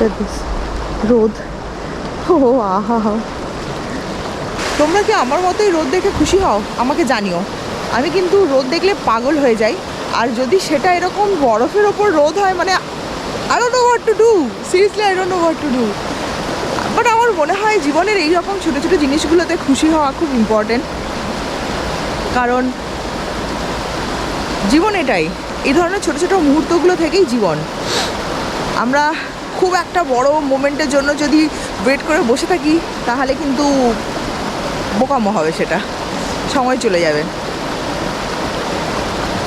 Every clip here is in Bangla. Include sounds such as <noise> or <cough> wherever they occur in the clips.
at this রোদ। ও, আহা। হা তোমরা কি আমার মতোই রোদ দেখে খুশি হও? আমাকে জানিও। আমি কিন্তু রোদ দেখলে পাগল হয়ে যাই। আর যদি সেটা এরকম বরফের ওপর রোদ হয় মানে I don't know what to do seriously I don't know what to do but আমার মনে হয় জীবনের এই রকম ছোটো ছোটো জিনিসগুলোতে খুশি হওয়া খুব ইম্পর্টেন্ট কারণ জীবন এটাই। এই ধরনের ছোটো ছোটো মুহূর্তগুলো থেকেই জীবন। আমরা খুব একটা বড় মোমেন্টের জন্য যদি ওয়েট করে বসে থাকি, তাহলে কিন্তু বোকামো হবে সেটা। সময় চলে যাবে।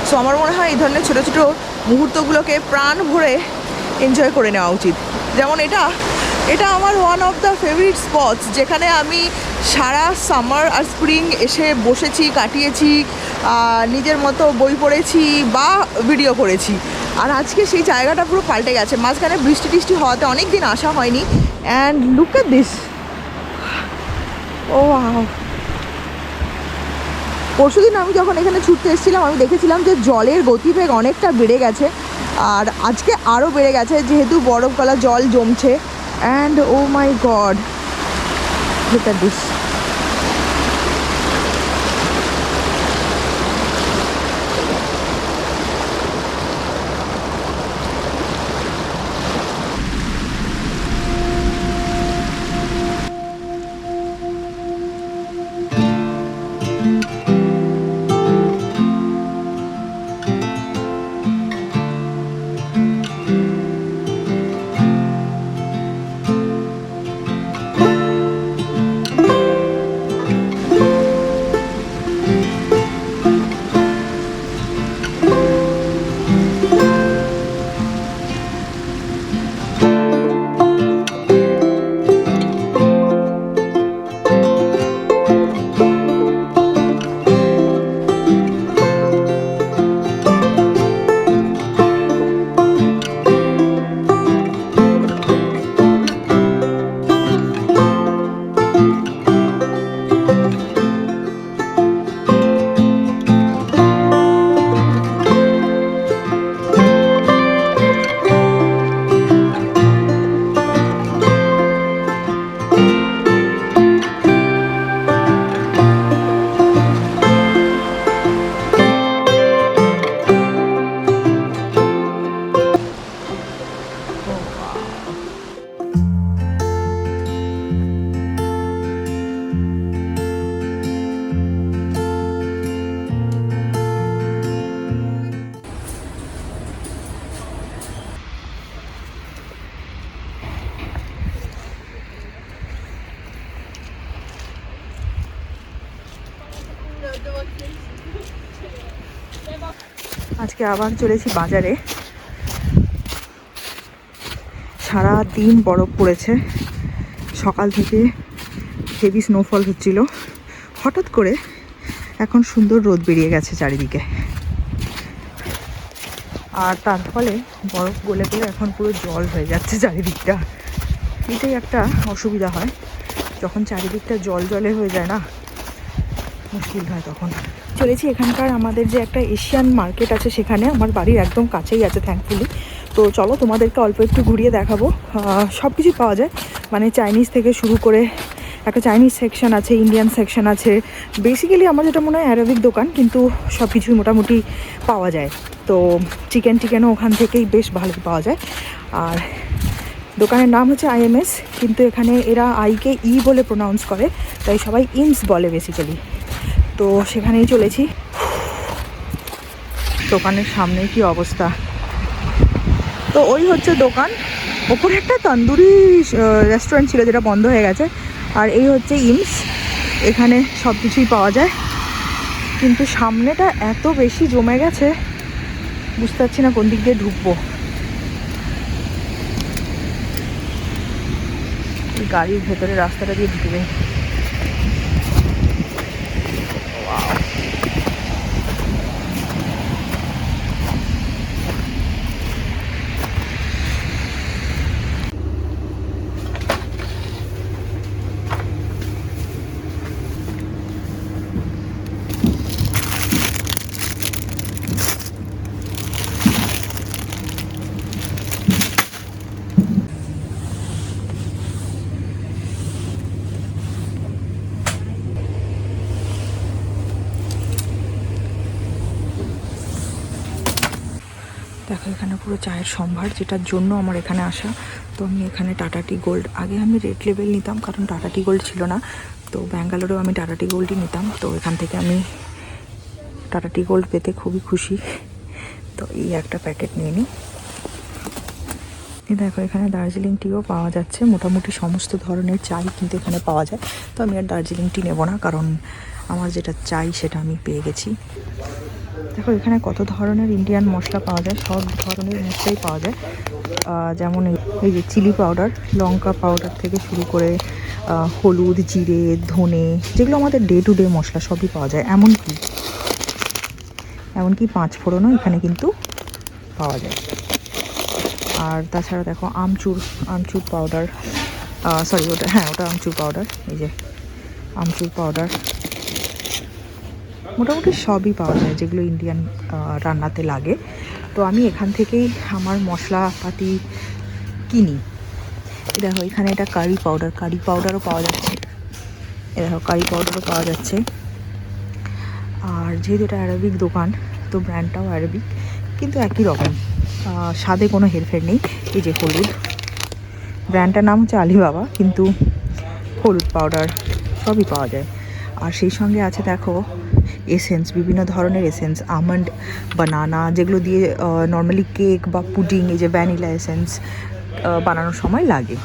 সো আমার মনে হয় এই ধরনের ছোটো ছোটো মুহূর্তগুলোকে প্রাণ ভরে এনজয় করে নেওয়া উচিত। যেমন এটা এটা আমার one of the favourite spots যেখানে আমি সারা সামার আর স্প্রিং এসে বসেছি, কাটিয়েছি নিজের মতো বই পড়েছি বা ভিডিও করেছি। আর আজকে সেই জায়গাটা পুরো পাল্টে গেছে। মাঝখানে বৃষ্টি টিষ্টি হওয়াতে অনেক দিন আসা হয়নি। অ্যান্ড লুক এট দিস ও পরশু দিন আমি যখন এখানে ছুটতে এসেছিলাম, আমি দেখেছিলাম যে জলের গতিবেগ অনেকটা বেড়ে গেছে। আর আজকে আরও বেড়ে গেছে, যেহেতু বরফ গলা জল জমছে। And oh my god look this আজকে আবার চলেছি বাজারে। সারা দিন বরফ পড়েছে। সকাল থেকে হেভি স্নোফল হচ্ছিল। হঠাৎ করে এখন সুন্দর রোদ বেরিয়ে গেছে চারিদিকে। আর তার ফলে বরফ গলে গলে এখন পুরো জল হয়ে যাচ্ছে চারিদিকটা। এটাই একটা অসুবিধা হয়। যখন চারিদিকটা জল জলে হয়ে যায় না মুশকিল হয় তখন। চলেছি এখানকার আমাদের যে একটা এশিয়ান মার্কেট আছে সেখানে। আমার বাড়ির একদম কাছেই আছে থ্যাঙ্কফুলি তো চলো তোমাদেরকে অল্প একটু ঘুরিয়ে দেখাবো। সব কিছুই পাওয়া যায়। মানে চাইনিজ থেকে শুরু করে একটা চাইনিজ সেকশন আছে ইন্ডিয়ান সেকশন আছে। বেসিক্যালি আমার যেটা মনে হয় অ্যারাবিক দোকান, কিন্তু সব কিছুই মোটামুটি পাওয়া যায়। তো চিকেন টিকেনও ওখান থেকেই বেশ ভালো পাওয়া যায়। আর দোকানের নাম হচ্ছে আইএমএস কিন্তু এখানে এরা আইকে ই বলে প্রোনাউন্স করে। তাই সবাই ইমস বলে বেসিক্যালি তো সেখানেই চলেছি। দোকানের সামনে কি অবস্থা? তো ওই হচ্ছে দোকান। ওপরে একটা তন্দুরি রেস্টুরেন্ট ছিল যেটা বন্ধ হয়ে গেছে। আর এই হচ্ছে ইমস। এখানে সব কিছুই পাওয়া যায়। কিন্তু সামনেটা এত বেশি জমে গেছে, বুঝতে পারছি না কোন দিক দিয়ে ঢুকবো। গাড়ির ভেতরে রাস্তাটা দিয়ে ঢুকবে। পুরো চায়ের সম্ভার যেটার জন্য আমার এখানে আসা। তো আমি এখানে টাটা টি গোল্ড আগে আমি রেড লেভেল নিতাম, কারণ টাটা টি গোল্ড ছিল না। তো ব্যাঙ্গালোরেও আমি টাটা টি গোল্ডই নিতাম। তো এখান থেকে আমি টাটা টি গোল্ড পেতে খুবই খুশি। তো এই একটা প্যাকেট নিয়ে নিই। দেখো, এখানে দার্জিলিং টিও পাওয়া যাচ্ছে। মোটামুটি সমস্ত ধরনের চাই কিন্তু এখানে পাওয়া যায়। তো আমি আর দার্জিলিং টি নেব না, কারণ আমার যেটা চাই সেটা আমি পেয়ে গেছি। দেখো, এখানে কত ধরনের ইন্ডিয়ান মশলা পাওয়া যায়, সব ধরনের মশলাই পাওয়া যায়। যেমন এই- যে চিলি পাউডার লঙ্কা পাউডার থেকে শুরু করে হলুদ, জিরে, ধনে, যেগুলো আমাদের ডে টু ডে মশলা সবই পাওয়া যায়, এমনকি এমনকি পাঁচ ফোড়নও এখানে কিন্তু পাওয়া যায়। আর তাছাড়া দেখো, আমচুর আমচুর পাউডার সরি ওটা হ্যাঁ ওটা আমচুর পাউডার এই যে, আমচুর পাউডার মোটামুটি সবই পাওয়া যায় যেগুলো ইন্ডিয়ান রান্নাতে লাগে। তো আমি এখান থেকেই আমার মশলাপাতি কিনি। দেখো, এখানে এটা কারি পাউডার কারি পাউডারও পাওয়া যাচ্ছে। এ দেখো কারি পাউডারও পাওয়া যাচ্ছে। আর যেহেতু এটা অ্যারাবিক দোকান, তো ব্র্যান্ডটাও অ্যারাবিক কিন্তু একই রকম। স্বাদে কোনো হেরফের নেই। এই যে হলুদ। ব্র্যান্ডটার নাম হচ্ছে আলিবাবা কিন্তু হলুদ পাউডার সবই পাওয়া যায়। আর সেই সঙ্গে আছে, দেখো এসেন্স বিভিন্ন ধরনের এসেন্স আমন্ড বানানা যেগুলো দিয়ে নর্মালি কেক বা পুডিং এই যে ভ্যানিলা এসেন্স বানানোর সময় লাগে।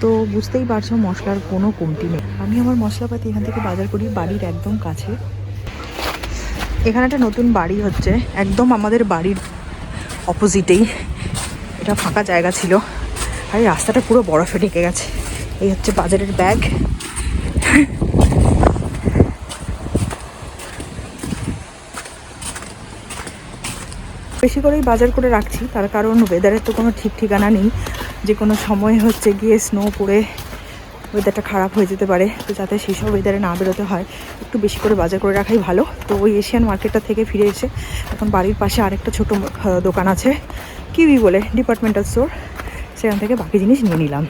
তো বুঝতেই পারছ, মশলার কোনো কমতি নেই। আমি আমার মশলাপাতি এখান থেকে বাজার করি, বাড়ির একদম কাছে। এখানে একটা নতুন বাড়ি হচ্ছে, একদম আমাদের বাড়ির অপোজিটেই এটা ফাঁকা জায়গা ছিল। আর, রাস্তাটা পুরো বরফে ঢেকে গেছে। এই হচ্ছে বাজারের ব্যাগ বেশি করেই বাজার করে রাখছি, তার কারণ ওয়েদারের তো কোনো ঠিক ঠিকানা নেই। যে কোনো সময় হচ্ছে গিয়ে স্নো পড়ে ওয়েদারটা খারাপ হয়ে যেতে পারে, তো যাতে সেই সব ওয়েদারে না বেরোতে হয়, একটু বেশি করে বাজার করে রাখাই ভালো। তো ওই এশিয়ান মার্কেটটা থেকে ফিরে এসে এখন বাড়ির পাশে আরেকটা ছোটো দোকান আছে কিউই বলে ডিপার্টমেন্টাল স্টোর সেখান থেকে বাকি জিনিস নিয়ে নিলাম।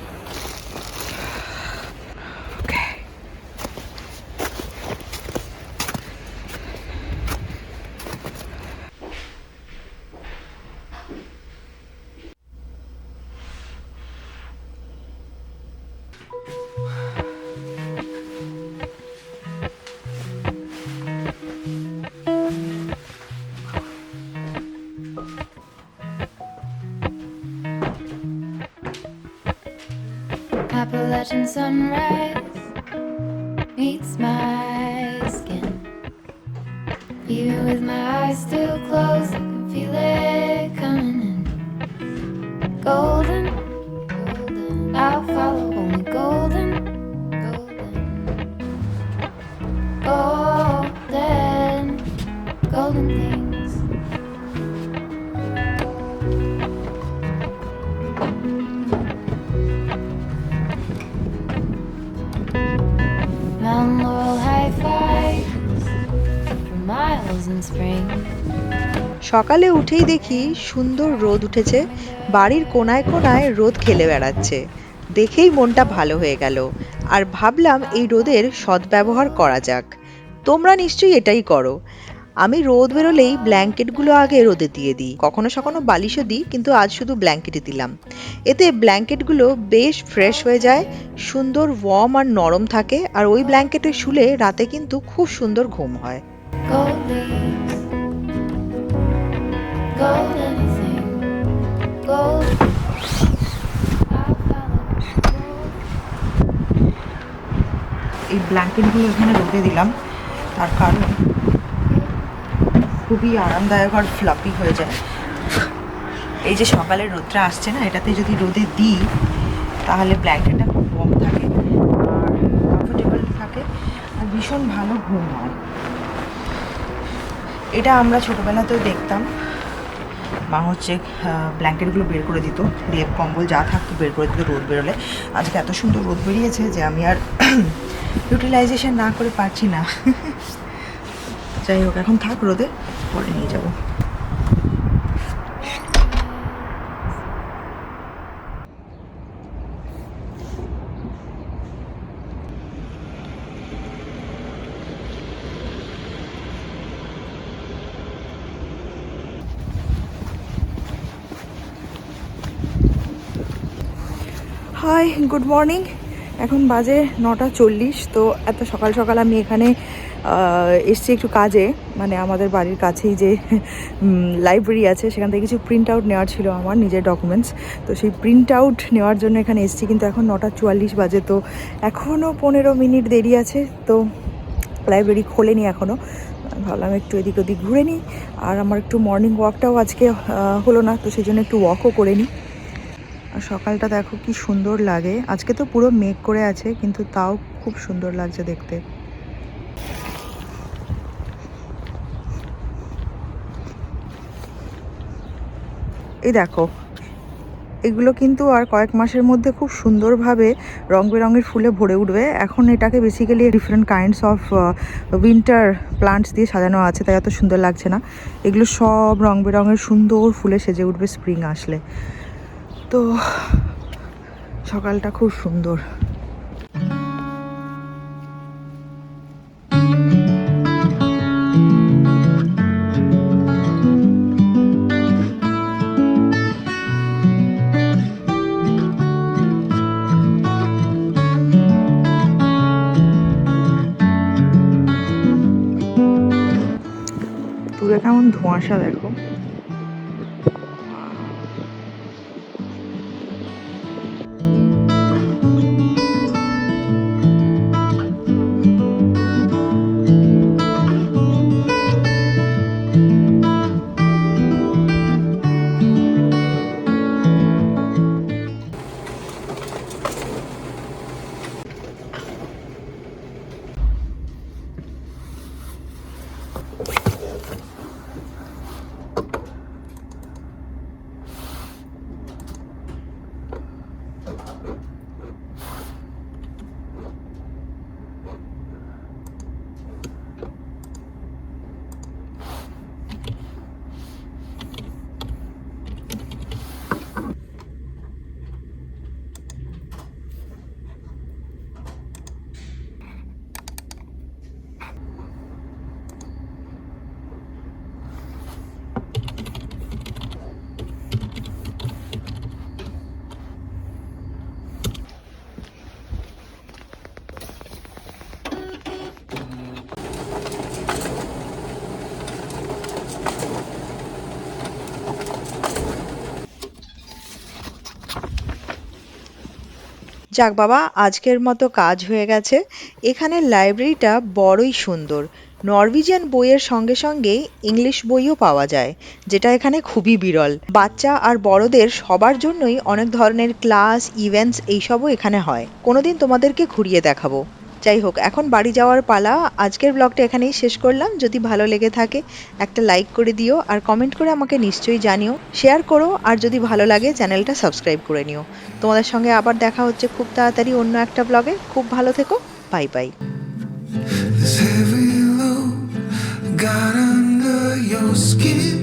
Appalachian sunrise meets my skin. Even with my eyes still closed, I can feel it coming in. Golden, golden, I'll follow only golden, golden, golden, golden things. সকালে উঠেই দেখি সুন্দর রোদ উঠেছে, বাড়ির কোনায় কোনায় রোদ খেলে বেড়াচ্ছে। দেখেই মনটা ভালো হয়ে গেল। আর ভাবলাম এই রোদের সদ্ব্যবহার করা যাক। তোমরা নিশ্চয়ই এটাই করো। আমি রোদ বেরোলেই ব্ল্যাঙ্কেটগুলো আগে রোদে দিয়ে দিই। কখনো সখনো বালিশও দিই, কিন্তু আজ শুধু ব্ল্যাঙ্কেটে দিলাম। এতে ব্ল্যাঙ্কেটগুলো বেশ ফ্রেশ হয়ে যায়, সুন্দর ওয়ার্ম আর নরম থাকে, আর ওই ব্ল্যাঙ্কেটে শুলে রাতে কিন্তু খুব সুন্দর ঘুম হয়। Gold anything, gold. এই ব্ল্যাঙ্কেটগুলো এখানে রোদে দিলাম। তার কারণ খুবই আরামদায়ক আর ফ্লাপি হয়ে যায়। এই যে সকালে রোদটা আসছে না এটাতে যদি রোদে দিই তাহলে ব্ল্যাঙ্কেটটা খুব কম থাকে আর কমফোর্টেবল থাকে। আর ভীষণ ভালো ঘুম হয়। এটা আমরা ছোটোবেলাতেও দেখতাম। মা হচ্ছে ব্ল্যাঙ্কেটগুলো বের করে দিত লেপ কম্বল যা থাকতো বের করে দিত রোদ বেরোলে। আজকে এত সুন্দর রোদ বেরিয়েছে যে আমি আর <clears throat> ইউটিলাইজেশন না করে পারছি না। <laughs> যাই হোক, এখন থাক রোদে, পরে নিয়ে যাব। হাই গুড মর্নিং এখন বাজে নটা চল্লিশ, তো এত সকাল সকাল আমি এখানে এসছি একটু কাজে। মানে আমাদের বাড়ির কাছেই যে লাইব্রেরি আছে, সেখান থেকে কিছু প্রিন্ট আউট নেওয়ার ছিল আমার, নিজের ডকুমেন্টস তো সেই প্রিন্ট আউট নেওয়ার জন্য এখানে এসছি, কিন্তু এখন নটা চুয়াল্লিশ বাজে, তো এখনও পনেরো মিনিট দেরি আছে। তো লাইব্রেরি খোলেনি এখনও ভাবলাম একটু এদিক ওদিক ঘুরে নিই। আর আমার একটু মর্নিং ওয়াকটাও আজকে হলো না, তো সেই জন্য একটু ওয়াকও করে নিই। আর সকালটা দেখো কি সুন্দর লাগে। আজকে তো পুরো মেঘ করে আছে, কিন্তু তাও খুব সুন্দর লাগছে দেখতে। এই দেখো, এগুলো কিন্তু আর কয়েক মাসের মধ্যে খুব সুন্দরভাবে রং বেরঙের ফুলে ভরে উঠবে। এখন এটাকে basically different kinds of winter plants দিয়ে সাজানো আছে, তাই এত সুন্দর লাগছে না। এগুলো সব রং বেরঙের সুন্দর ফুলে সেজে উঠবে স্প্রিং আসলে। তো সকালটা খুব সুন্দর। দূরে কেমন ধোঁয়াশা দেখো। যাক বাবা, আজকের মতো কাজ হয়ে গেছে। এখানে লাইব্রেরিটা বড়ই সুন্দর। নরওয়েজিয়ান বইয়ের সঙ্গে সঙ্গে ইংলিশ বইও পাওয়া যায়, যেটা এখানে খুবই বিরল। বাচ্চা আর বড়দের সবার জন্যই অনেক ধরনের ক্লাস, ইভেন্টস এইসবও এখানে হয়। কোনোদিন তোমাদেরকে ঘুরিয়ে দেখাবো। যাই হোক, এখন বাড়ি যাওয়ার পালা। আজকের ব্লগটা এখানেই শেষ করলাম। যদি ভালো লেগে থাকে, একটা লাইক করে দিও আর কমেন্ট করে আমাকে নিশ্চয়ই জানিও। শেয়ার করো আর যদি ভালো লাগে, চ্যানেলটা সাবস্ক্রাইব করে নিও। তোমাদের সঙ্গে আবার দেখা হচ্ছে খুব তাড়াতাড়ি অন্য একটা ব্লগে খুব ভালো থেকো। Bye bye got under your skin.